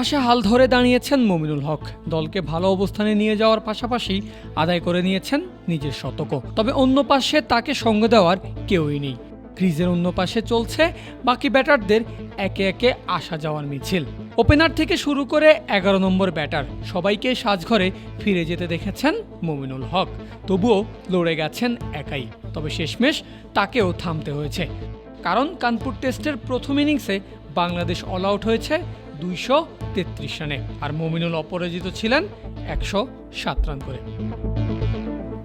পাশে হাল ধরে দাঁড়িয়েছেন মমিনুল হক। দলকে ভালো অবস্থানে নিয়ে যাওয়ার পাশাপাশি আদায় করে নিয়েছেন নিজের শতক তবে অন্য পাশে তাকে সঙ্গ দেওয়ার কেউই নেই। ক্রিজের অন্য পাশে চলছে বাকি ব্যাটারদের একে একে আসা যাওয়ার মিছিল। ওপেনার থেকে শুরু করে এগারো নম্বর ব্যাটার সবাইকে সাজঘরে ফিরে যেতে দেখেছেন মমিনুল হক। তবুও লড়ে গেছেন একাই। তবে শেষমেশ তাকেও থামতে হয়েছে। কারণ কানপুর টেস্টের প্রথম ইনিংসে বাংলাদেশ অল আউট হয়েছে দুইশো তেত্রিশ রানে। আর মমিনুল অপরাজিত ছিলেন একশো সাত রান করে।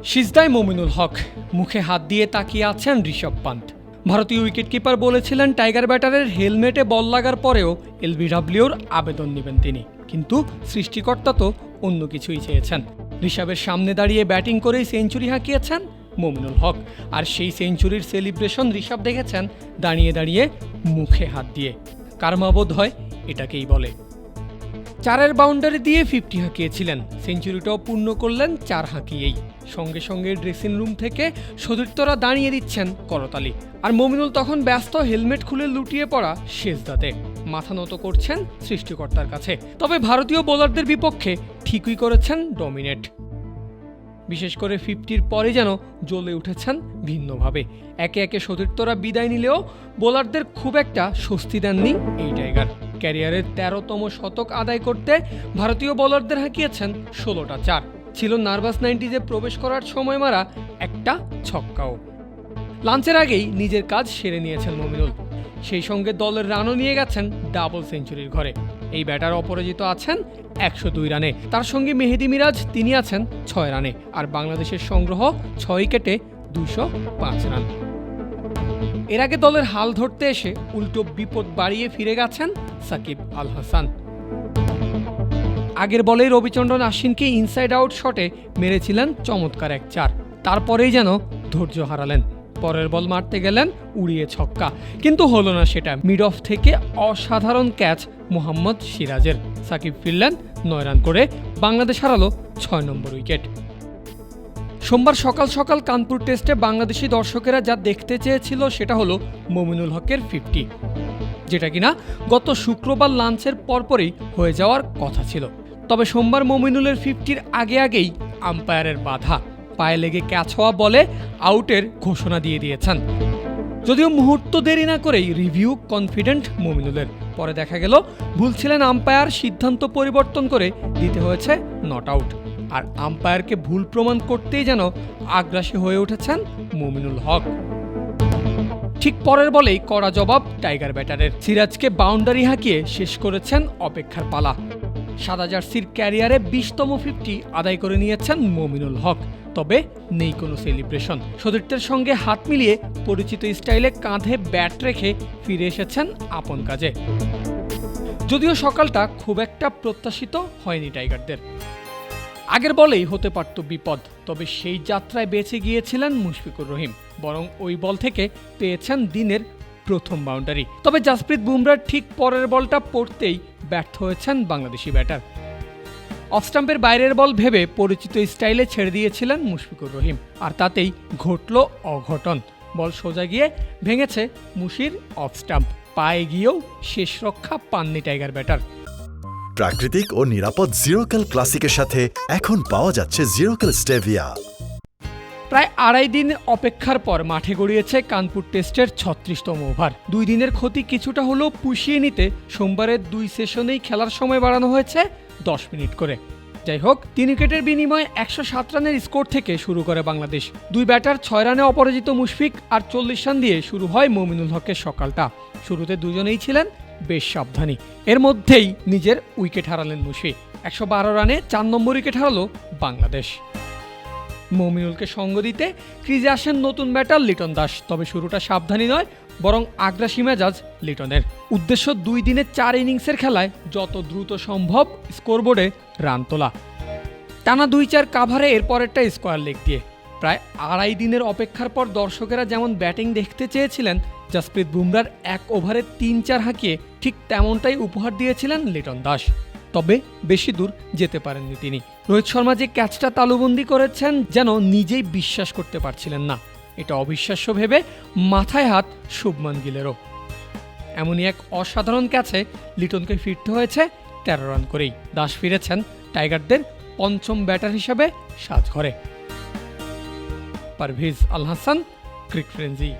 সিজদায় মমিনুল হক, মুখে হাত দিয়ে তাকিয়ে আছেন ঋষভ পান্ত ভারতীয় উইকেটকিপার বলেছিলেন, টাইগার ব্যাটারের হেলমেটে বল লাগার পরেও এলবিডব্লিউর আবেদন নেবেন তিনি। কিন্তু সৃষ্টিকর্তা তো অন্য কিছুই চেয়েছেন। ঋষভের সামনে দাঁড়িয়ে ব্যাটিং করেই সেঞ্চুরি হাঁকিয়েছেন মমিনুল হক। আর সেই সেঞ্চুরির সেলিব্রেশন ঋষভ দেখেছেন? দাঁড়িয়ে দাঁড়িয়ে মুখে হাত দিয়ে। কারমাবোধ হয়, এটাকেই বলে। চারের বাউন্ডারি দিয়ে ফিফটি হাঁকিয়েছিলেন। সেঞ্চুরিটাও পূর্ণ করলেন চার হাঁকিয়েই। সঙ্গে সঙ্গে ড্রেসিং রুম থেকে সতীর্থরা দাঁড়িয়ে দিচ্ছেন করতালি। আর মমিনুল তখন ব্যস্ত, হেলমেট খুলে লুটিয়ে পড়া শেষদাতে। মাথা নত করছেন সৃষ্টিকর্তার কাছে। তবে ভারতীয় বোলারদের বিপক্ষে ঠিকই করেছেন ডমিনেট। বিশেষ করে ফিফটির পরে যেন জ্বলে উঠেছেন ভিন্নভাবে। একে একে সতীর্থরা বিদায় নিলেও বোলারদের খুব একটা স্বস্তি দেননি এই টাইগার। ক্যারিয়ারের তেরোতম শতক আদায় করতে ভারতীয় বোলারদের হাঁকিয়েছেন ষোলোটা চার। ছিল নার্ভাস নাইনটিজে প্রবেশ করার সময় মারা একটা ছক্কাও। লাঞ্চের আগেই নিজের কাজ সেরে নিয়েছেন মমিনুল। সেই সঙ্গে দলের রানও নিয়ে গেছেন ডাবল সেঞ্চুরির ঘরে। এই ব্যাটার অপরাজিত আছেন একশো দুই রানে। তার সঙ্গে মেহেদি মিরাজ, তিনি আছেন ছয় রানে। আর বাংলাদেশের সংগ্রহ ছয় উইকেটে দুশো পাঁচ রান। এর আগে দলের হাল ধরতে এসে উল্টো বিপদ বাড়িয়ে ফিরে গেছেন সাকিব আল হাসান। আগের বলেই রবিচন্দ্রন আশ্বিনকে ইনসাইড আউট শটে মেরেছিলেন চমৎকার এক চার। তারপরেই যেন ধৈর্য হারালেন। পরের বল মারতে গেলেন উড়িয়ে ছক্কা। কিন্তু হলো না সেটা। মিড অফ থেকে অসাধারণ ক্যাচ মোহাম্মদ সিরাজের। সাকিব ফিরলেন নয় রান করে। বাংলাদেশ হারালো ছয় নম্বর উইকেট। সোমবার সকাল সকাল কানপুর টেস্টে বাংলাদেশি দর্শকেরা যা দেখতে চেয়েছিল সেটা হলো মমিনুল হকের ফিফটি। যেটা কিনা গত শুক্রবার লাঞ্চের পরপরই হয়ে যাওয়ার কথা ছিল। তবে সোমবার মমিনুলের ফিফটির আগে আগেই আম্পায়ারের বাধা। পায়ে লেগে ক্যাচ হওয়া বলে আউটের ঘোষণা দিয়ে দিয়েছেন। যদিও মুহূর্ত দেরি না করেই রিভিউ কনফিডেন্ট মমিনুলের। পরে দেখা গেল ভুল ছিলেন আম্পায়ার সিদ্ধান্ত পরিবর্তন করে দিতে হয়েছে নট আউট আর আম্পায়ারকে ভুল প্রমাণ করতেই যেন আগ্রাসী হয়ে উঠেছেন মমিনুল হক। ঠিক পরের বলেই কড়া জবাব টাইগার ব্যাটারের সিরাজকে বাউন্ডারি হাঁকিয়ে শেষ করেছেন অপেক্ষার পালা। সাদা জার্সির ক্যারিয়ারে বিশতম ফিফটি আদায় করে নিয়েছেন মমিনুল হক। তবে নেই কোনো সেলিব্রেশন সতীর্থের সঙ্গে হাত মিলিয়ে পরিচিত স্টাইলে কাঁধে ব্যাট রেখে ফিরে এসেছেন আপন কাজে। যদিও সকালটা খুব একটা প্রত্যাশিত হয়নি টাইগারদের। আগের বলেই হতে পারত বিপদ, তবে সেই যাত্রায় বেঁচে গিয়েছিলেন মুশফিকুর রহিম। বরং ওই বল থেকে পেয়েছেন দিনের প্রথম বাউন্ডারি তবে জাসপ্রীত বুমরার ঠিক পরের বলটা পড়তেই ব্যর্থ হয়েছেন বাংলাদেশি ব্যাটার অফস্টাম্পের বাইরের বল ভেবে পরিচিত স্টাইলে ছেড়ে দিয়েছিলেন মুশফিকুর রহিম আর তাতেই ঘটল অঘটন। বল সোজা গিয়ে ভেঙেছে মুশির অফ স্টাম্প পায়ে গিয়েও শেষ রক্ষা পাননি টাইগার ব্যাটার। প্রাকৃতিক ও নিরাপদ জিরোকাল ক্লাসিকের সাথে এখন পাওয়া যাচ্ছে জিরোকাল স্টেভিয়া। প্রায় আড়াই দিন অপেক্ষার পর মাঠে গড়িয়েছে কানপুর টেস্টের ছত্রিশতম ওভার। দুই দিনের ক্ষতি কিছুটা হলেও পুষিয়ে নিতে সোমবারের দুই সেশনেই খেলার সময় বাড়ানো হয়েছে দশ মিনিট করে। যাই হোক, তিন উইকেটের বিনিময়ে একশো সাত রানের স্কোর থেকে শুরু করে বাংলাদেশ। দুই ব্যাটার, ছয় রানে অপরাজিত মুশফিক আর চল্লিশ রান দিয়ে শুরু হয় মমিনুল হকের সকালটা। শুরুতে দুজনেই ছিলেন বেশ সাবধানী। এর মধ্যেই নিজের উইকেট হারালেন মুশফিক। একশো বারো রানে চার নম্বর উইকেট হারালো বাংলাদেশ। মমিনুলকে সঙ্গ দিতে ক্রিজে আসেন নতুন ব্যাটার লিটন দাস। তবে শুরুটা সাবধানী নয়, বরং আগ্রাসী মেজাজ লিটনের। উদ্দেশ্য দুই দিনের চার ইনিংসের খেলায় যত দ্রুত সম্ভব স্কোরবোর্ডে রান তোলা। টানা দুই চার কাভারে এরপরেরটা স্কোয়ার লেগ দিয়ে। প্রায় আড়াই দিনের অপেক্ষার পর দর্শকেরা যেমন ব্যাটিং দেখতে চেয়েছিলেন, জাসপ্রীত বুমরার এক ওভারে তিন চার হাঁকিয়ে ঠিক তেমনটাই উপহার দিয়েছিলেন লিটন দাস। তবে বেশি দূর যেতে পারেননি তিনি। রোহিত শর্মা যে ক্যাচটা তালুবন্দি করেছেন যেন নিজেই বিশ্বাস করতে পারছিলেন না। এটা অবিশ্বাস্য ভেবে মাথায় হাত শুভমান গিলেরও। এমনই এক অসাধারণ ক্যাচে লিটনকে ফিরতে হয়েছে তেরো রান করেই। দাস ফিরেছেন টাইগারদের পঞ্চম ব্যাটার হিসেবে সাজঘরে। পারভেজ আল হাসান ক্রিক ফ্রেন্সি।